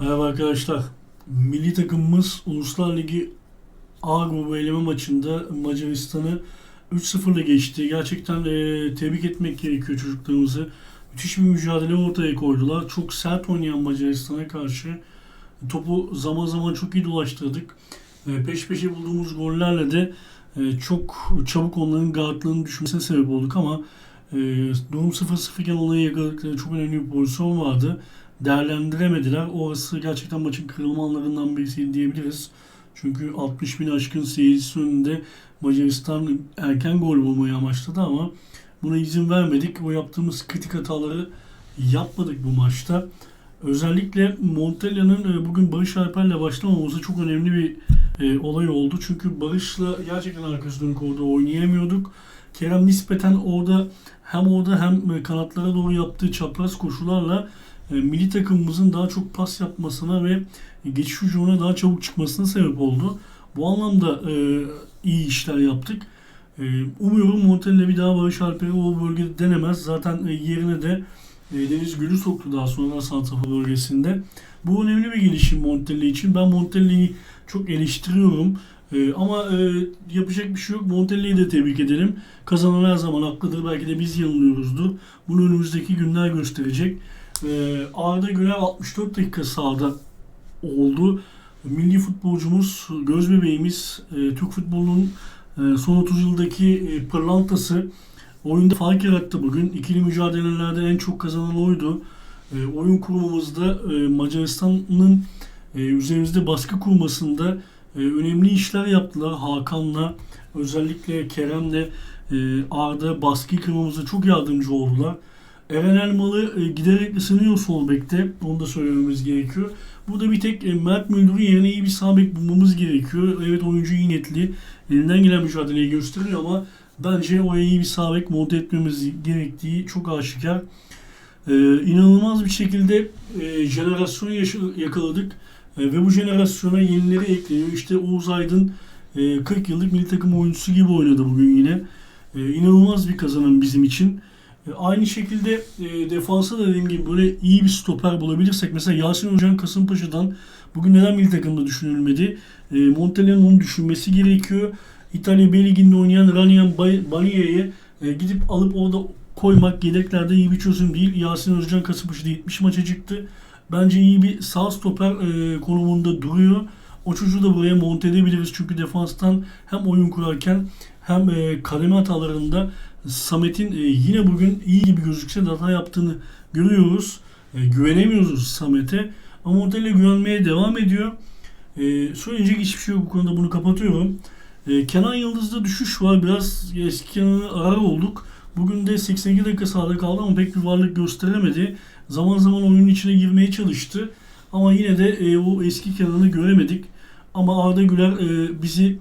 Merhaba arkadaşlar. Milli takımımız Uluslar Ligi A grubu eleme maçında Macaristan'ı 3-0'la geçti. Gerçekten eee, tebrik etmek gerekiyor çocuklarımızı. Müthiş bir mücadele ortaya koydular. Çok sert oynayan Macaristan'a karşı topu zaman zaman çok iyi dolaştırdık. Eee, peş peşe bulduğumuz gollerle de eee, çok çabuk onların guardlarının düşmesine sebep olduk ama eee, durum 0-0 iken onları yakaladıkları çok önemli bir pozisyon vardı değerlendiremediler. Orası gerçekten maçın kırılma anlarından birisi diyebiliriz. Çünkü 60 bin aşkın seyircisi önünde Macaristan erken gol bulmayı amaçladı ama buna izin vermedik. O yaptığımız kritik hataları yapmadık bu maçta. Özellikle Montella'nın e, bugün Barış Alper'le başlamaması çok önemli bir e, olay oldu. Çünkü Barış'la gerçekten arkası dönük orada oynayamıyorduk. Kerem nispeten orada hem orada hem e, kanatlara doğru yaptığı çapraz koşularla milli takımımızın daha çok pas yapmasına ve geçiş hücumuna daha çabuk çıkmasına sebep oldu. Bu anlamda e, iyi işler yaptık. E, umuyorum Montella bir daha Barış Alper'i o bölgede denemez. Zaten e, yerine de e, Deniz Gül'ü soktu daha sonra Santrafor bölgesinde. Bu önemli bir gelişim Montella için. Ben Montella'yı çok eleştiriyorum. E, ama e, yapacak bir şey yok. Montella'yı da tebrik edelim. Kazanan her zaman haklıdır. Belki de biz yanılıyoruzdur. Bunu önümüzdeki günler gösterecek. Ee, Arda Güler 64 dakika sahada oldu. Milli futbolcumuz, göz bebeğimiz, e, Türk futbolunun e, son 30 yıldaki e, pırlantası oyunda fark yarattı bugün. İkili mücadelelerde en çok kazanan oydu. E, oyun kurmamızda e, Macaristan'ın e, üzerimizde baskı kurmasında e, önemli işler yaptılar. Hakan'la özellikle Kerem'le e, Arda baskı kırmamıza çok yardımcı oldular. Eren Elmalı e, giderek ısınıyor sol bekte. Onu da söylememiz gerekiyor. Burada bir tek e, Mert Müldür'ün yerine iyi bir sağ bek bulmamız gerekiyor. Evet oyuncu iyi niyetli. Elinden gelen mücadeleyi gösteriyor ama bence oraya iyi bir sağ bek monte etmemiz gerektiği çok aşikar. Ee, inanılmaz bir şekilde e, jenerasyon yaşı- yakaladık. E, ve bu jenerasyona yenileri ekleniyor. İşte Oğuz Aydın e, 40 yıllık milli takım oyuncusu gibi oynadı bugün yine. E, inanılmaz bir kazanım bizim için. E, Aynı şekilde e, defansa da dediğim gibi böyle iyi bir stoper bulabilirsek mesela Yasin Hoca'nın Kasımpaşa'dan bugün neden milli takımda düşünülmedi? E, Montella'nın onu düşünmesi gerekiyor. İtalya B Ligi'nde oynayan Ranian Bania'yı e, gidip alıp orada koymak yedeklerde iyi bir çözüm değil. Yasin Özcan Kasımpaşa'da 70 maça çıktı. Bence iyi bir sağ stoper e, konumunda duruyor. O çocuğu da buraya monte edebiliriz. Çünkü defanstan hem oyun kurarken hem e, kademe hatalarında Samet'in e, yine bugün iyi gibi gözükse de hata yaptığını görüyoruz. E, güvenemiyoruz Samet'e. Ama Montella güvenmeye devam ediyor. E, söyleyecek hiçbir şey yok bu konuda bunu kapatıyorum. Kenan Yıldız'da düşüş var. Biraz eski Kenan'ı arar olduk. Bugün de 82 dakika sahada kaldı ama pek bir varlık gösteremedi. Zaman zaman oyunun içine girmeye çalıştı. Ama yine de e, o eski Kenan'ı göremedik. Ama Arda Güler e, bizi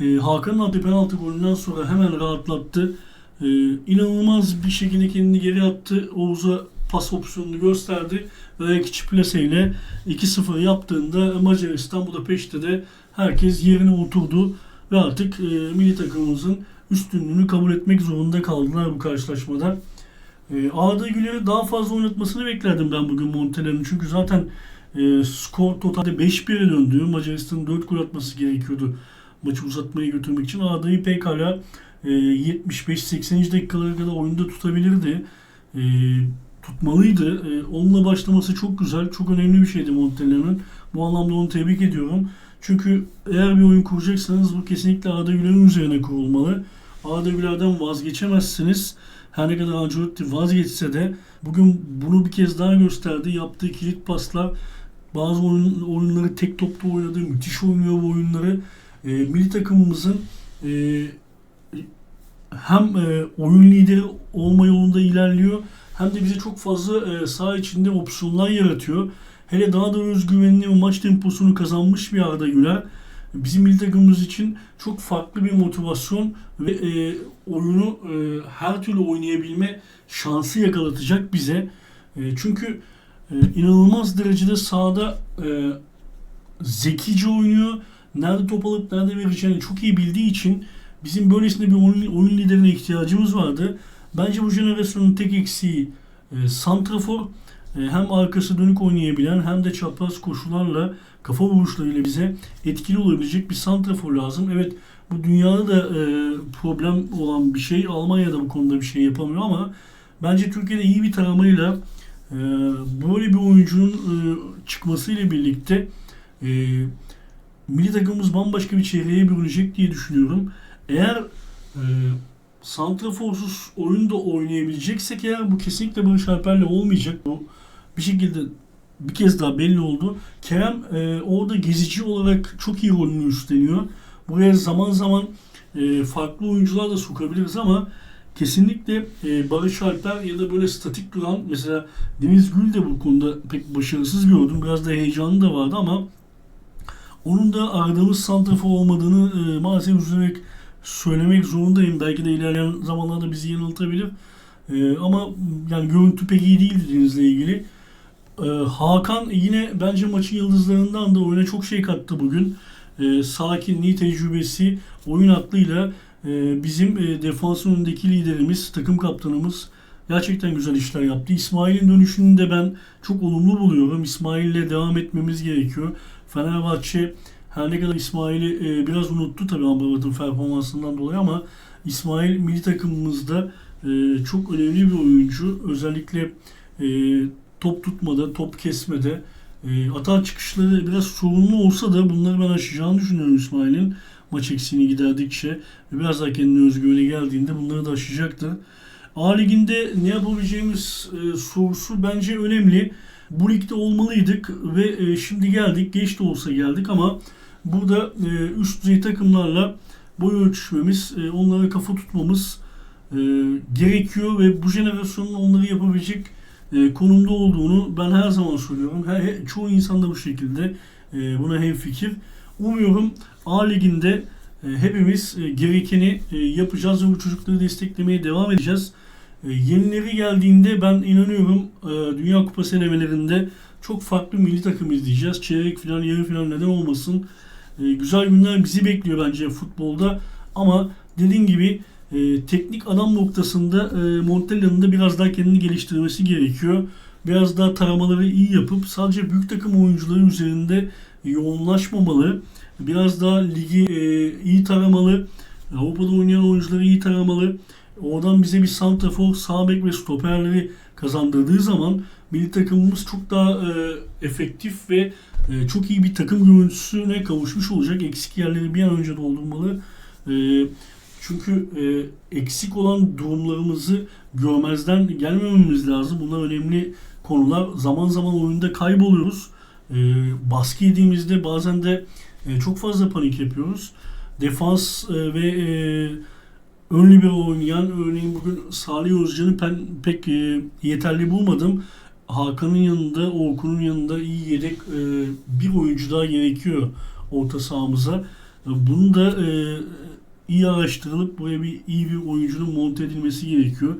e, Hakan'ın attığı penaltı golünden sonra hemen rahatlattı. E, inanılmaz bir şekilde kendini geri attı. Oğuz'a pas opsiyonunu gösterdi. Ve iki plaseyle 2-0 yaptığında Macaristan Budapeşte de herkes yerine oturdu. Ve artık e, milli takımımızın üstünlüğünü kabul etmek zorunda kaldılar bu karşılaşmada. E, Arda Güler'i daha fazla oynatmasını beklerdim ben bugün Montella'nın. Çünkü zaten e, skor totalde 5-1'e döndü. Macaristan'ın 4 gol atması gerekiyordu maçı uzatmaya götürmek için. Arda'yı pekala 75-80. dakikalara kadar oyunda tutabilirdi. E, tutmalıydı. E, onunla başlaması çok güzel. Çok önemli bir şeydi Montella'nın. Bu anlamda onu tebrik ediyorum. Çünkü eğer bir oyun kuracaksanız bu kesinlikle Arda Güler'in üzerine kurulmalı. Arda Güler'den vazgeçemezsiniz. Her ne kadar Ancelotti vazgeçse de bugün bunu bir kez daha gösterdi. Yaptığı kilit paslar, bazı oyun, oyunları tek topta oynadı. Müthiş oynuyor bu oyunları. E, milli takımımızın e, hem e, oyun lideri olma yolunda ilerliyor hem de bize çok fazla e, saha içinde opsiyonlar yaratıyor. Hele daha da özgüvenli ve maç temposunu kazanmış bir Arda Güler bizim milli takımımız için çok farklı bir motivasyon ve e, oyunu e, her türlü oynayabilme şansı yakalatacak bize. E, çünkü e, inanılmaz derecede sahada e, zekice oynuyor. Nerede top alıp nerede vereceğini çok iyi bildiği için bizim böylesine bir oyun, oyun liderine ihtiyacımız vardı. Bence bu jenerasyonun tek eksiği e, santrafor. e, hem arkası dönük oynayabilen hem de çapraz koşularla kafa vuruşlarıyla bize etkili olabilecek bir santrafor lazım. Evet bu dünyada da e, problem olan bir şey. Almanya'da bu konuda bir şey yapamıyor ama bence Türkiye'de iyi bir taramayla e, böyle bir oyuncunun e, çıkmasıyla birlikte e, milli takımımız bambaşka bir çevreye bürünecek diye düşünüyorum. Eğer e, santraforsuz oyunda oynayabileceksek eğer bu kesinlikle Barış Alper'le olmayacak. Bu bir şekilde bir kez daha belli oldu. Kerem e, orada gezici olarak çok iyi rolünü üstleniyor. Buraya zaman zaman e, farklı oyuncular da sokabiliriz ama kesinlikle e, Barış Alper ya da böyle statik duran mesela Deniz Gül de bu konuda pek başarısız gördüm. Biraz da heyecanı da vardı ama onun da aradığımız santrafor olmadığını e, maalesef üzülerek söylemek zorundayım. Belki de ilerleyen zamanlarda bizi yanıltabilir. E, ama yani görüntü pek iyi değildi Deniz'le ilgili. E, Hakan yine bence maçın yıldızlarından da oyuna çok şey kattı bugün. E, sakinliği, tecrübesi, oyun aklıyla e, bizim e, defansın önündeki liderimiz, takım kaptanımız gerçekten güzel işler yaptı. İsmail'in dönüşünü de ben çok olumlu buluyorum. İsmail'le devam etmemiz gerekiyor. Fenerbahçe her ne kadar İsmail'i e, biraz unuttu tabii Amrabat'ın performansından dolayı ama İsmail milli takımımızda e, çok önemli bir oyuncu. Özellikle e, top tutmada, top kesmede, e, atar çıkışları biraz sorunlu olsa da bunları ben aşacağını düşünüyorum İsmail'in maç eksiğini giderdikçe ve biraz daha kendine özgüveni geldiğinde bunları da aşacaktır. A Ligi'nde ne yapabileceğimiz e, sorusu bence önemli. Bu ligde olmalıydık ve e, şimdi geldik. Geç de olsa geldik ama burada e, üst düzey takımlarla boy ölçüşmemiz, e, onlara kafa tutmamız e, gerekiyor ve bu jenerasyonun onları yapabilecek e, konumda olduğunu ben her zaman söylüyorum. Her, he- çoğu insan da bu şekilde e, buna hemfikir. Umuyorum A Ligi'nde e, hepimiz e, gerekeni e, yapacağız ve bu çocukları desteklemeye devam edeceğiz. E, yenileri geldiğinde ben inanıyorum e, Dünya Kupası elemelerinde çok farklı milli takım izleyeceğiz. Çeyrek final, yarı final neden olmasın. E, güzel günler bizi bekliyor bence futbolda. Ama dediğim gibi e, teknik adam noktasında e, Montella'nın da biraz daha kendini geliştirmesi gerekiyor. Biraz daha taramaları iyi yapıp sadece büyük takım oyuncuları üzerinde yoğunlaşmamalı. Biraz daha ligi e, iyi taramalı. Avrupa'da oynayan oyuncuları iyi taramalı. Oradan bize bir santrafor, sağ bek ve stoperleri kazandırdığı zaman milli takımımız çok daha e, efektif ve e, çok iyi bir takım görüntüsüne kavuşmuş olacak. Eksik yerleri bir an önce doldurmalı. E, çünkü e, eksik olan durumlarımızı görmezden gelmememiz lazım. Bunlar önemli konular. Zaman zaman oyunda kayboluyoruz. E, baskı yediğimizde bazen de e, çok fazla panik yapıyoruz. Defans e, ve e, ön libero oynayan örneğin bugün Salih Özcan'ı ben pek e, yeterli bulmadım. Hakan'ın yanında, Orkun'un yanında iyi yedek e, bir oyuncu daha gerekiyor orta sahamıza. E, Bunu da e, iyi araştırılıp buraya bir iyi bir oyuncunun monte edilmesi gerekiyor.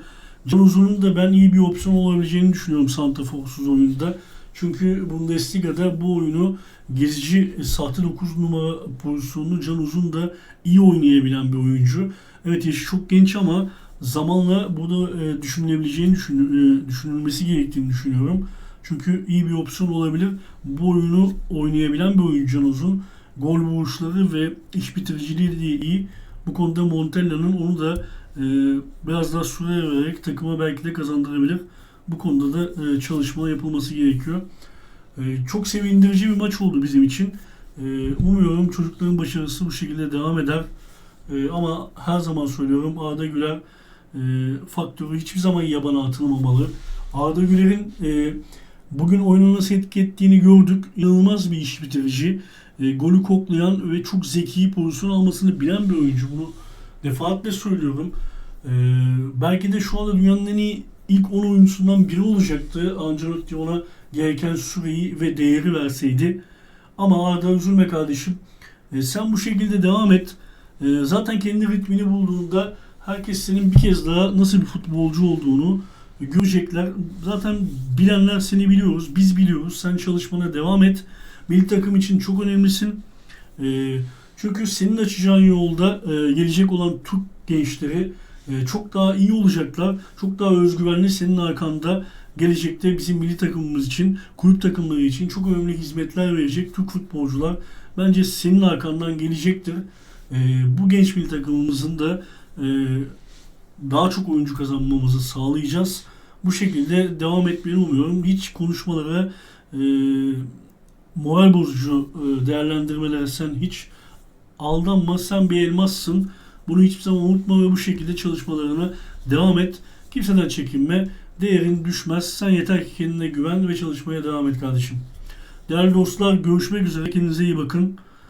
Can Uzun'un da ben iyi bir opsiyon olabileceğini düşünüyorum santraforsuz oyunda. Çünkü Bundesliga'da bu oyunu gezici e, sahte 9 numara pozisyonunu Can Uzun da iyi oynayabilen bir oyuncu. Evet yaşı çok genç ama zamanla burada e, düşünülebileceğini düşün, e, düşünülmesi gerektiğini düşünüyorum. Çünkü iyi bir opsiyon olabilir. Bu oyunu oynayabilen bir oyuncu Can Uzun. Gol vuruşları ve iş bitiriciliği de iyi. Bu konuda Montella'nın onu da e, biraz daha süre vererek takıma belki de kazandırabilir. Bu konuda da e, çalışma yapılması gerekiyor. E, çok sevindirici bir maç oldu bizim için. E, umuyorum çocukların başarısı bu şekilde devam eder. E, ama her zaman söylüyorum Arda Güler e, faktörü hiçbir zaman yabana atılmamalı. Arda Güler'in e, bugün oyunu nasıl etki ettiğini gördük. İnanılmaz bir iş bitirici. E, golü koklayan ve çok zeki pozisyon almasını bilen bir oyuncu. Bunu defaatle söylüyorum. E, belki de şu anda dünyanın en iyi ilk 10 oyuncusundan biri olacaktı. Ancelotti ona gereken süreyi ve değeri verseydi. Ama Arda üzülme kardeşim. E, sen bu şekilde devam et. E, zaten kendi ritmini bulduğunda herkes senin bir kez daha nasıl bir futbolcu olduğunu görecekler. Zaten bilenler seni biliyoruz, biz biliyoruz. Sen çalışmana devam et. Milli takım için çok önemlisin. E, çünkü senin açacağın yolda e, gelecek olan Türk gençleri e, çok daha iyi olacaklar. Çok daha özgüvenli senin arkanda gelecekte bizim milli takımımız için, kulüp takımları için çok önemli hizmetler verecek Türk futbolcular bence senin arkandan gelecektir. Ee, bu genç milli takımımızın da e, daha çok oyuncu kazanmamızı sağlayacağız. Bu şekilde devam etmeyi umuyorum. Hiç konuşmalara e, moral bozucu e, sen hiç aldanma. Sen bir elmassın. Bunu hiçbir zaman unutma ve bu şekilde çalışmalarına devam et. Kimseden çekinme. Değerin düşmez. Sen yeter ki kendine güven ve çalışmaya devam et kardeşim. Değerli dostlar görüşmek üzere. Kendinize iyi bakın.